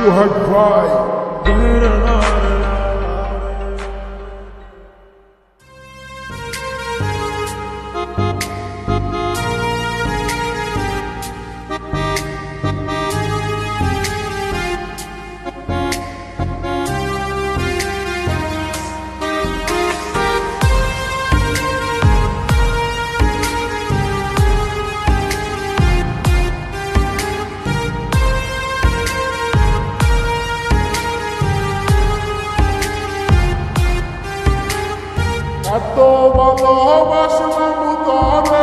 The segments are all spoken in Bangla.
you heard cry. এত বদ বাসনা মুতরে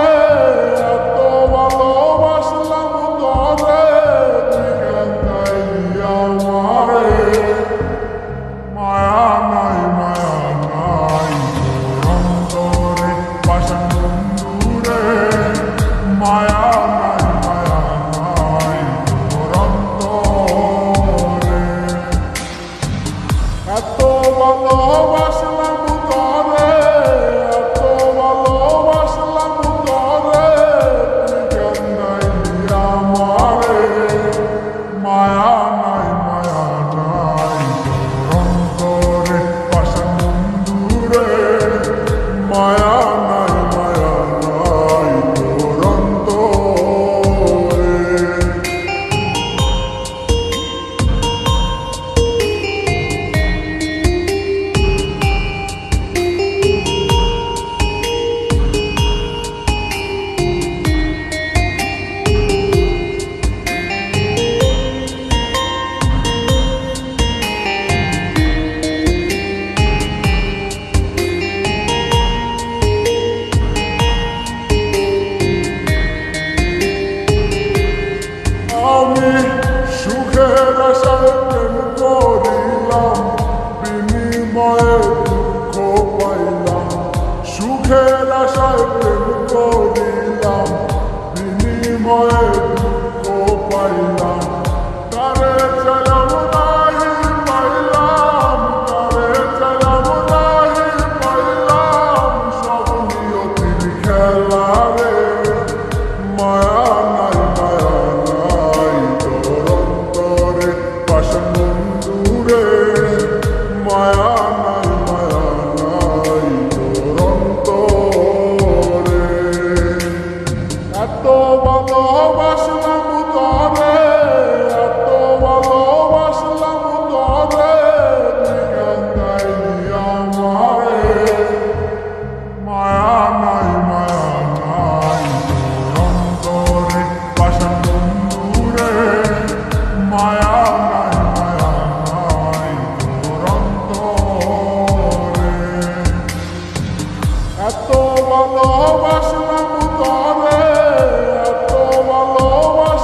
Shukera Shankar Gauri মায়া নাই মায়া নাই এত ভালোবাস